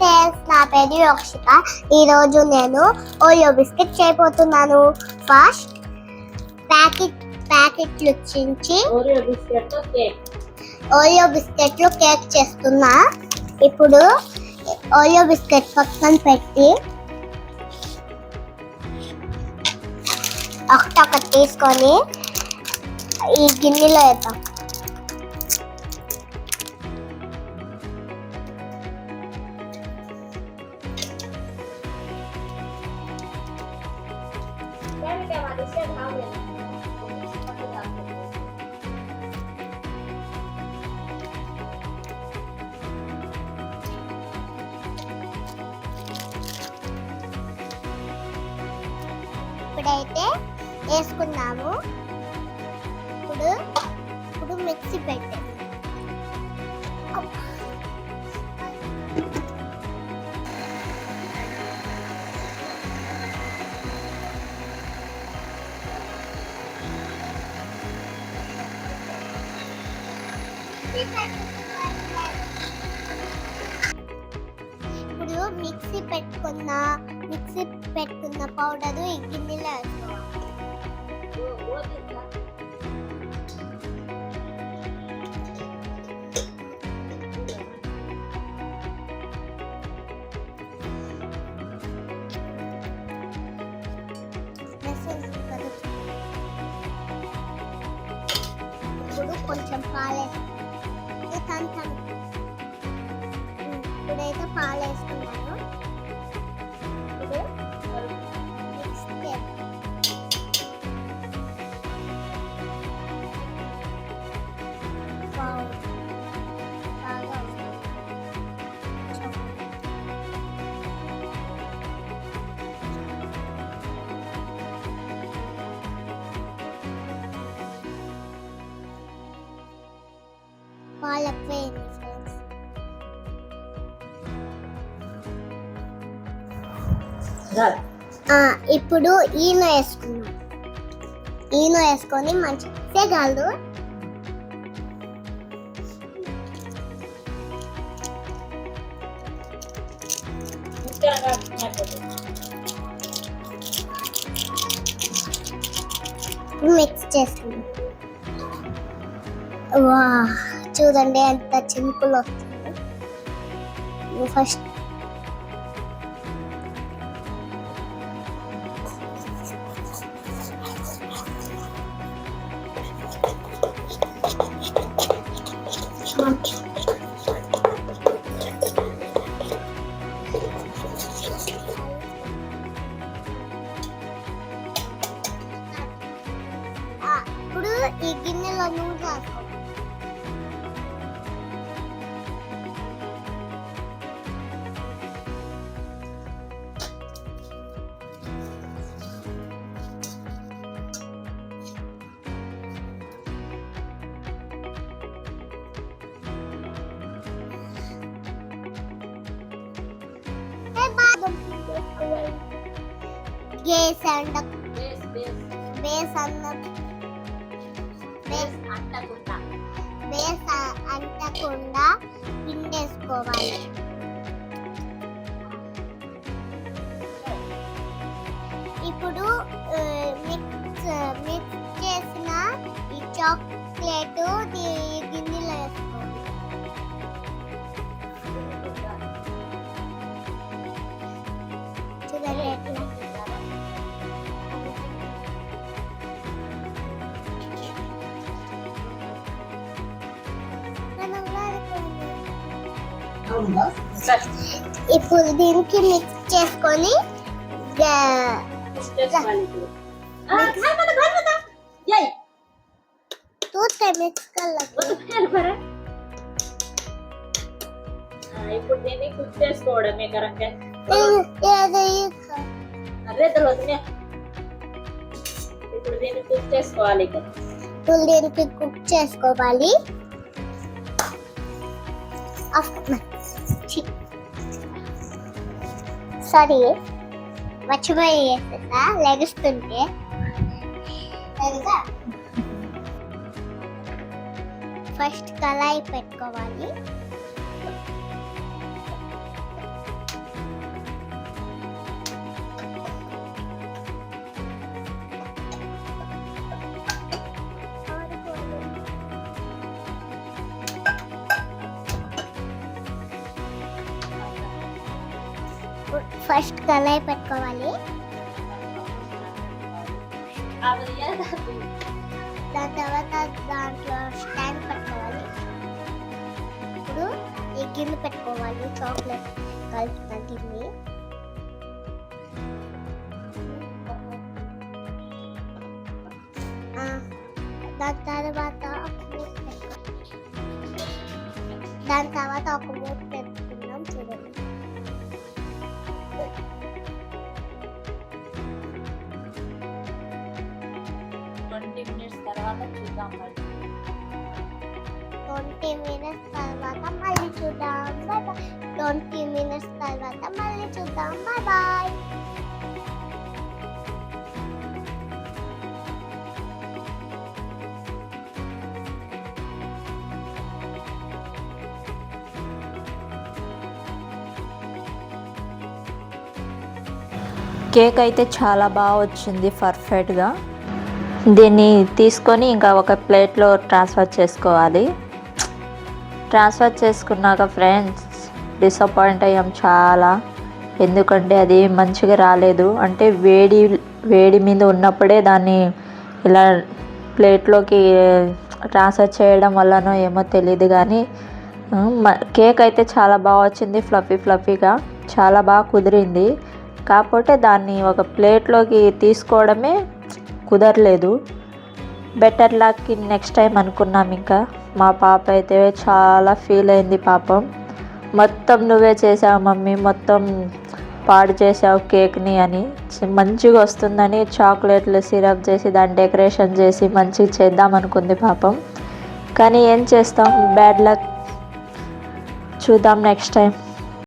Friends నా పేరు యోక్షిక ఈరోజు నేను ఓయో బిస్కెట్ చేయబోతున్నాను. ఫస్ట్ ప్యాకెట్ ప్యాకెట్లు చించి ఓరియో బిస్కెట్ కేక్. ఓరియో బిస్కెట్లు కేక్ చేస్తున్నా. ఇప్పుడు ఓరియో బిస్కెట్ పక్కన పెట్టి ఒకటొకటి తీసుకొని ఈ గిన్నెలో వేద్దాం. ఇప్పుడైతే వేసుకున్నాము ఇప్పుడు ఇప్పుడు మిక్సీ పెట్టే ఇప్పుడు మిక్సీ పెట్టుకున్న మిక్సీ పెట్టుకున్న పౌడర్ ఈ గిన్నెలో వేసుకోవాలి. ఇప్పుడు కొంచెం పాలేస్తాం తంతాను ఇప్పుడైతే పాలు వేసుకున్నాను ఎక్కువైంది ఫ్రెండ్స్ ఇప్పుడు ఈనో వేసుకున్నాం ఈనో వేసుకొని మంచి సేగాలు మిక్స్ చేసుకున్నాం వా చూడండి ఎంత చింపులు వస్తుంది ఫస్ట్ ఆ, Gas and base base base అన్న బేస్ అంటకుండా బేస్ అంటకుండా పిండేసుకోవాలి ఇప్పుడు మిక్స్ మిక్స్ చేసిన ఈ చాక్లెట్ ఇప్పుడు దీనికి మిక్స్ చేసుకొని గా- తూతే మిక్స్ కల్లకి ఇప్పుడు దీన్ని కుక్ చేసుకోవడమే కరెక్ట్ ఏదో అదే తర్వాత ఇప్పుడు దీన్ని కుక్ చేసుకోవాలి ఇక ఇప్పుడు దీనికి కుక్ చేసుకోవాలి సారీ మర్చిపోయి వేసేసా లెగుస్తుంటే. ఫస్ట్ కళాయి పెట్టుకోవాలి. ఫస్ట్ కళాయి పెట్టుకోవాలి? దాని తర్వాత దాంట్లో స్టాండ్ పెట్టుకోవాలి. ఇప్పుడు ఈ గిన్నె పెట్టుకోవాలి చాక్లెట్ కలుపుతా గిన్నె. దాని తర్వాత దాని తర్వాత ఒక మూత చూద్దాం మరి ట్వంటీ మినిట్స్ తర్వాత మళ్ళీ చూద్దాం బాయ్ బాయ్ ట్వంటీ మినిట్స్ తర్వాత మళ్ళీ చూద్దాం బాయ్ బాయ్ కేక్ అయితే చాలా బాగా వచ్చింది పర్ఫెక్ట్గా దీన్ని తీసుకొని ఇంకా ఒక ప్లేట్లో ట్రాన్స్ఫర్ చేసుకోవాలి. ట్రాన్స్ఫర్ చేసుకున్నాక ఫ్రెండ్స్ డిసప్పాయింట్ అయ్యాం చాలా. ఎందుకంటే అది మంచిగా రాలేదు. అంటే వేడి వేడి మీద ఉన్నప్పుడే దాన్ని ఇలా ప్లేట్లోకి ట్రాన్స్ఫర్ చేయడం వల్లనో ఏమో తెలియదు కానీ మ- కేక్ అయితే చాలా బాగా వచ్చింది ఫ్లఫీ ఫ్లఫీగా. చాలా బాగా కుదిరింది. కాకపోతే దాన్ని ఒక ప్లేట్లోకి తీసుకోవడమే కుదరలేదు. బెటర్ లక్ నెక్స్ట్ టైం అనుకున్నాం ఇంకా. మా పాప అయితే చాలా ఫీల్ అయింది పాపం. మొత్తం నువ్వే చేసావు మమ్మీ. మొత్తం పాడు చేసావు కేక్ని అని. మంచిగా వస్తుందని చాక్లెట్లు సిరప్ చేసి దాన్ని డెకరేషన్ చేసి మంచిగా చేద్దాం అనుకుంది పాపం. కానీ ఏం చేస్తాం? బ్యాడ్ లక్ చూద్దాం నెక్స్ట్ టైం